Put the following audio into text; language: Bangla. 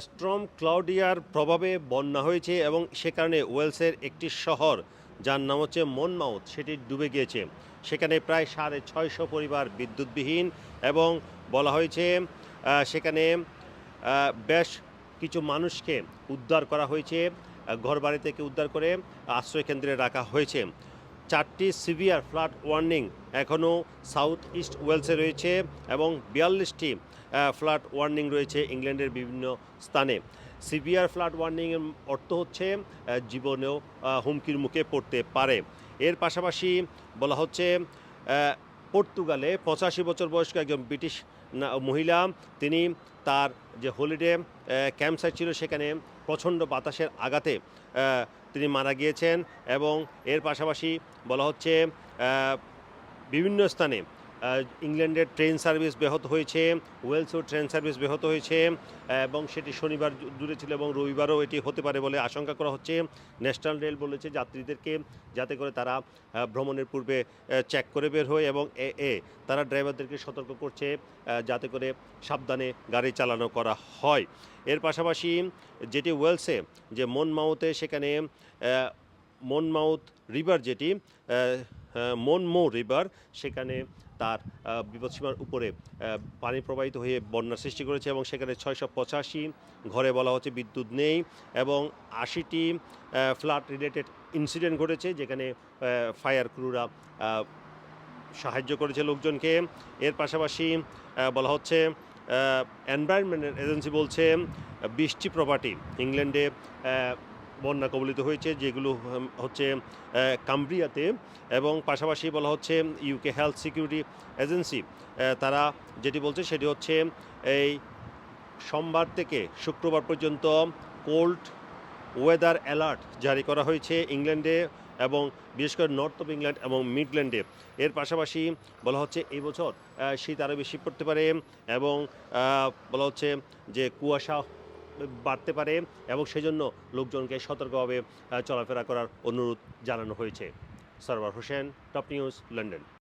স্ট্রম ক্লাউডিয়ার প্রভাবে বন্যা হয়েছে এবং সে কারণে ওয়েলসের একটি শহর, যার নাম হচ্ছে মনমাউথ, সেটি ডুবে গিয়েছে। সেখানে প্রায় সাড়ে ছয়শো পরিবার বিদ্যুৎবিহীন এবং বলা হয়েছে সেখানে বেশ কিছু মানুষকে উদ্ধার করা হয়েছে ঘরবাড়ি থেকে উদ্ধার করে আশ্রয়কেন্দ্রে রাখা হয়েছে। চারটি সিভিয়ার ফ্লাড ওয়ার্নিং এখনও সাউথ ইস্ট ওয়েলসে রয়েছে এবং বিয়াল্লিশটি ফ্লাড ওয়ার্নিং রয়েছে ইংল্যান্ডের বিভিন্ন স্থানে। সিভিয়ার ফ্লাড ওয়ার্নিংয়ের অর্থ হচ্ছে জীবনেও হুমকির মুখে পড়তে পারে। এর পাশাপাশি বলা হচ্ছে পর্তুগালে পঁচাশি বছর বয়স্ক একজন ব্রিটিশ মহিলা, তিনি তার যে হলিডে ক্যাম্প সাইট ছিল সেখানে প্রচণ্ড বাতাসের আঘাতে তিনি মারা গিয়েছেন এবং এর পাশাপাশি বলা হচ্ছে বিভিন্ন স্থানে ইংল্যান্ডের ট্রেন সার্ভিস ব্যাহত হয়েছে ওয়েলসও ট্রেন সার্ভিস ব্যাহত হয়েছে এবং সেটি শনিবার দূরে ছিল এবং রবিবারও এটি হতে পারে বলে আশঙ্কা করা হচ্ছে। ন্যাশনাল রেল বলেছে যাত্রীদেরকে যাতে করে তারা ভ্রমণের পূর্বে চেক করে বের হয় এবং এ এ, তারা ড্রাইভারদেরকে সতর্ক করছে যাতে করে সাবধানে গাড়ি চালানো করা হয়। এর পাশাপাশি যেটি ওয়েলসে, যে মনমাউতে সেখানে মনমাউথ রিভার যেটি মনমো রিভার, সেখানে তার বিপদসীমার উপরে পানি প্রবাহিত হয়ে বন্যার সৃষ্টি করেছে এবং সেখানে ছয়শো পঁচাশি ঘরে বলা হচ্ছে বিদ্যুৎ নেই এবং আশিটি ফ্লাড রিলেটেড ইনসিডেন্ট ঘটেছে যেখানে ফায়ার ক্রুরা সাহায্য করেছে লোকজনকে। এর পাশাপাশি বলা হচ্ছে এনভায়রনমেন্ট এজেন্সি বলছে বৃষ্টি প্রপার্টি ইংল্যান্ডে বন্যা কবলিত হয়েছে, যেগুলো হচ্ছে কাম্ব্রিয়াতে এবং পাশাপাশি বলা হচ্ছে ইউকে হেলথ সিকিউরিটি এজেন্সি তারা যেটি বলছে সেটি হচ্ছে এই সোমবার থেকে শুক্রবার পর্যন্ত কোল্ড ওয়েদার অ্যালার্ট জারি করা হয়েছে ইংল্যান্ডে এবং বিশেষ করে নর্থ অফ ইংল্যান্ড এবং মিডল্যান্ডে এর পাশাপাশি বলা হচ্ছে এই বছর শীত আরও বেশি পড়তে পারে এবং বলা হচ্ছে যে কুয়াশা বাড়তে পারে এবং সেজন্য লোকজনকে সতর্কভাবে চলাফেরা করার অনুরোধ জানানো হয়েছে। Sarwar Hossain, top news, London.